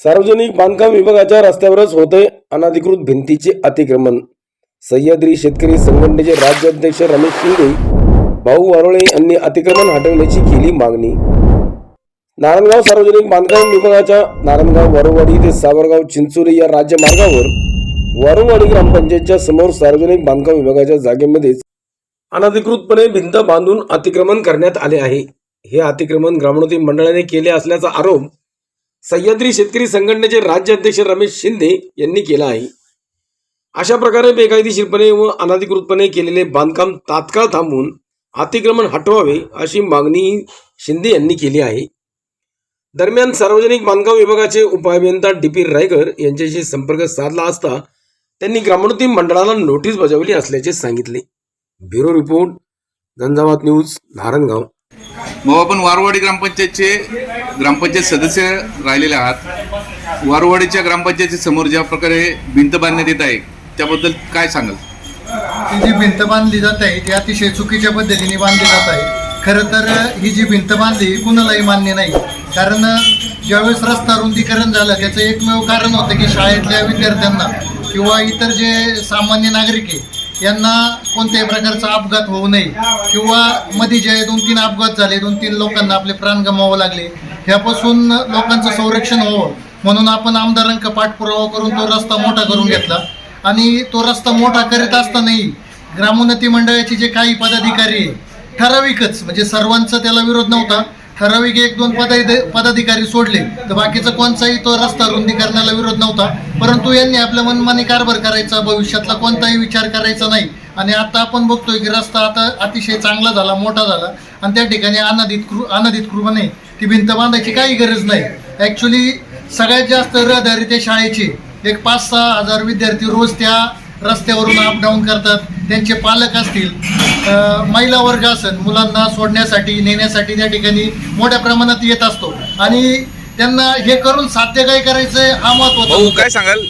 सार्वजनिक बांधकाम विभागाच्या रस्त्यावरच होते अनधिकृत भिंतीचे अतिक्रमण. सह्याद्री शेतकरी संघटनेचे राज्याध्यक्ष रमेश शिंदे भाऊ वारोळे यांनी अतिक्रमण हटवण्याची केली मागणी. नारायणगाव सार्वजनिक बांधकाम विभागाच्या नारायणगाव वारुवाडी ते सावरगाव चिंचोली या राज्य मार्गावर वारुवाडी ग्रामपंचायतच्या समोर सार्वजनिक बांधकाम विभागाच्या जागेमध्येच अनधिकृतपणे भिंत बांधून अतिक्रमण करण्यात आले आहे. हे अतिक्रमण ग्रामोन्नती मंडळाने केले असल्याचा आरोप सह्याद्री शेतकरी संघटनेचे राज्याध्यक्ष रमेश शिंदे यांनी केला आहे. अशा प्रकारे बेकायदेशीरपणे व अनाधिकृतपणे केलेले बांधकाम तात्काळ थांबवून अतिक्रमण हटवावे अशी मागणी शिंदे यांनी केली आहे. दरम्यान सार्वजनिक बांधकाम विभागाचे उपअभियंता डी पी रायकर यांच्याशी संपर्क साधला असता त्यांनी ग्रामोन्नती मंडळाला नोटीस बजावली असल्याचे सांगितले. Bureau report Jhanjhavat news Narayangaon. मग आपण वारवाडी ग्रामपंचायतचे ग्रामपंचायत सदस्य राहिलेले आहात. वारवाडीच्या ग्रामपंचायती समोर ज्या प्रकारे भिंत बांधण्यात येत आहे त्याबद्दल काय सांगाल? ही जी भिंत बांधली जात आहे ती अतिशय चुकीच्या पद्धतीने बांधली जात आहे. खरं तर ही जी भिंत बांधली ही कुणालाही मान्य नाही. कारण ज्यावेळेस रस्ता रुंदीकरण झालं त्याचं एकमेव कारण होतं की शाळेतल्या विद्यार्थ्यांना किंवा इतर जे सामान्य नागरिक आहे यांना कोणत्याही प्रकारचा अपघात होऊ नये किंवा मध्ये जे दोन तीन अपघात झाले दोन तीन लोकांना आपले प्राण गमावं लागले ह्यापासून लोकांचं संरक्षण व्हावं. म्हणून आपण आमदारांक पाठपुरावा करून तो रस्ता मोठा करून घेतला. आणि तो रस्ता मोठा करीत असतानाही ग्रामोन्नती मंडळाचे जे काही पदाधिकारी आहे, ठराविकच म्हणजे सर्वांचा त्याला विरोध नव्हता ठराविक एक दोन पदाधि पदाधिकारी सोडले. तर बाकीचा कोणताही तो रस्ता रुंदीकरणाला विरोध नव्हता. परंतु यांनी आपल्या मनमानी कारभार करायचा भविष्यातला कोणताही विचार करायचा नाही. आणि आता आपण बघतोय की रस्ता आता अतिशय चांगला झाला मोठा झाला. आणि त्या ठिकाणी अनाधित कृ अनाधित अनधिकृतपणे ती भिंत बांधायची काही गरज नाही. ॲक्च्युली सगळ्यात जास्त रहदारी त्या शाळेची. एक पाच सहा हजार विद्यार्थी रोज त्या रस्त्यावरून अप डाऊन करतात. त्यांचे पालक असतील महिला वर्ग असेल मुलांना सोडण्यासाठी नेण्यासाठी त्या ठिकाणी मोठ्या प्रमाणात येत असतो. आणि त्यांना हे करून साध्य काय करायचं हा मुद्दा. काय सांगाल?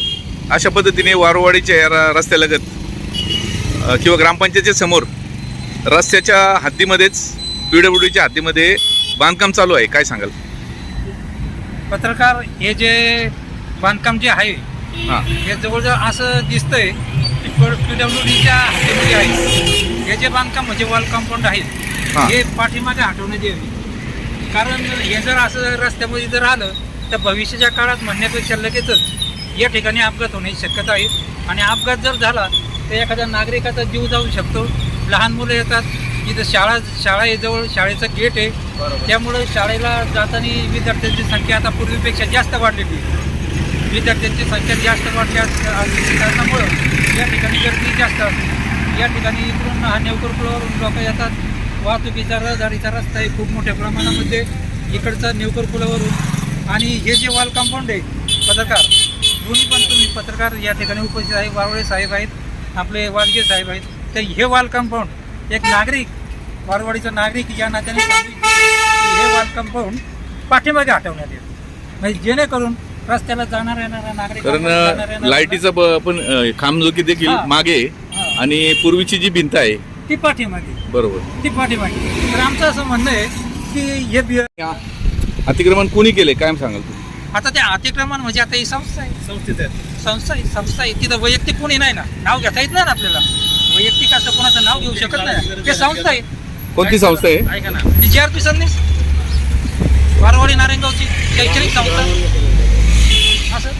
अशा पद्धतीने वारवाडीच्या रस्त्यालगत किंवा ग्रामपंचायतीच्या समोर रस्त्याच्या हद्दीमध्येच पी डब्ल्यू डीच्या हद्दीमध्ये बांधकाम चालू आहे. काय सांगाल? पत्रकार हे जे बांधकाम जे आहे हां. हे जवळजवळ असं दिसतंय पी डब्ल्यू डीच्या हातीमध्ये आहे हे. जे बांधकाम म्हणजे वॉल कंपाऊंड आहे हां. हे पाठीमागे हटवण्यात यावे. कारण हे जर असं रस्त्यामध्ये जर आलं तर भविष्याच्या काळात म्हणण्यापेक्षा लगेचच या ठिकाणी अपघात होण्याची शक्यता आहे. आणि अपघात जर झाला तर एखाद्या नागरिकाचा जीव जाऊ शकतो. लहान मुलं येतात इथं शाळा शाळा आहे जवळ शाळेचं गेट आहे. त्यामुळं शाळेला जाताना विद्यार्थ्यांची संख्या आता पूर्वीपेक्षा जास्त वाढलेली आहे. विद्यार्थ्यांची संख्या जास्त वाढल्या कारणामुळं या ठिकाणी गर्दी जास्त. असते या ठिकाणी इकडून हा नेवकर पुलावरून लोक येतात. वाहतुकीचा रहदारीचा रस्ता आहे खूप मोठ्या प्रमाणामध्ये इकडचा नेवकर पुलावरून आणि हे जे वॉल कंपाऊंड आहे पत्रकार दोन्ही पण तुम्ही पत्रकार या ठिकाणी उपस्थित आहे. वारवळे साहेब आहेत आपले वालगे साहेब आहेत. तर हे वॉल कंपाऊंड एक नागरिक वारवाडीचा नागरिक या नात्याने हे वॉल कंपाऊंड पाठीमागे हटवण्यात येईल म्हणजे जेणेकरून रस्त्याला जाणार येणाऱ्या नागरिक कारण लाईटीचा ब- पण अ, देखील हां. मागे आहे. हां. आणि पूर्वीची जी भिंत आहे. ती पाठीमागे बरोबर. ती पाठीमागे तर आमचं असं म्हणणं आहे की हे बि- अतिक्रमण कोणी केले काय सांगाल तुम्ही? आता ते अतिक्रमण म्हणजे आता ही संस्था आहे. संस्था आहे. संस्था आहे. तिथं वैयक्तिक कोणी नाही ना. नाव घेता येत नाही ना आपल्याला. वैयक्तिक असं कोणाचं नाव घेऊ शकत नाही. ते संस्था आहे. कोणती संस्था आहे? ऐका ना. ती जी आर पी संदेश वारवाडी नारायणगावची शैक्षणिक संस्था. असं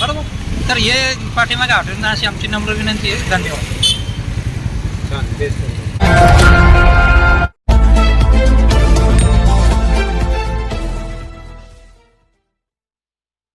बरोबर. तर हे पाठीमागे हटवणं अशी आमची नम्र विनंती आहे. धन्यवाद.